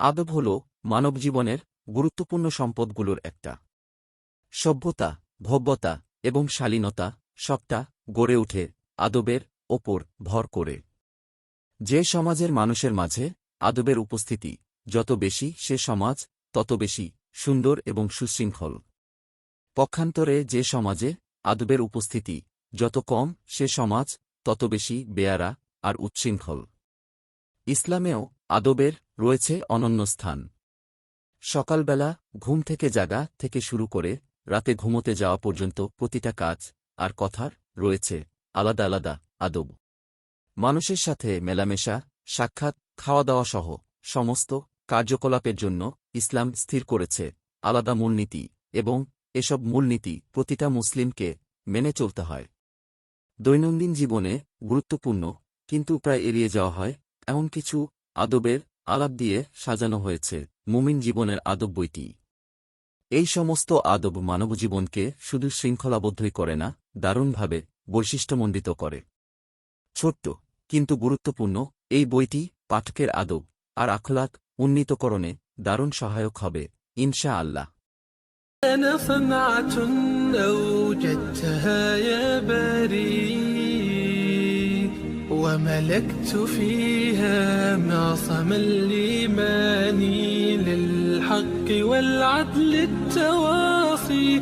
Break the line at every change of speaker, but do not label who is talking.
আদব হল মানবজীবনের গুরুত্বপূর্ণ সম্পদগুলোর একটা। সভ্যতা, ভব্যতা এবং শালীনতা সবটা গড়ে ওঠে আদবের ওপর ভর করে। যে সমাজের মানুষের মাঝে আদবের উপস্থিতি, যত বেশি সে সমাজ, তত বেশি সুন্দর এবং সুশৃঙ্খল। পক্ষান্তরে যে সমাজে আদবের উপস্থিতি, যত কম সে সমাজ, তত বেশি বেয়ারা আর উচ্ছৃঙ্খল। ইসলামেও আদবের রয়েছে অনন্য স্থান। সকালবেলা ঘুম থেকে জাগা থেকে শুরু করে রাতে ঘুমোতে যাওয়া পর্যন্ত প্রতিটা কাজ আর কথার রয়েছে আলাদা আলাদা আদব। মানুষের সাথে মেলামেশা, সাক্ষাৎ খাওয়া দাওয়া সহ সমস্ত কার্যকলাপের জন্য ইসলাম স্থির করেছে আলাদা মূলনীতি এবং এসব মূলনীতি প্রতিটা মুসলিমকে মেনে চলতে হয়। দৈনন্দিন জীবনে গুরুত্বপূর্ণ কিন্তু প্রায় এড়িয়ে যাওয়া হয় এমন কিছু আদবের আলাপ দিয়ে সাজানো হয়েছে মুমিন জীবনের আদব বইটি এই সমস্ত আদব মানবজীবনকে শুধু শৃঙ্খলাবদ্ধই করে না দারুণভাবে বৈশিষ্ট্যমণ্ডিত করে ছোট্ট কিন্তু গুরুত্বপূর্ণ এই বইটি পাঠকের আদব আর আখলাক উন্নীতকরণে দারুণ সহায়ক হবে ইনশা আল্লাহ
أنا صنعة أوجدتها يا بريء وملكت فيها معصم الإيمان للحق والعدل التواصي.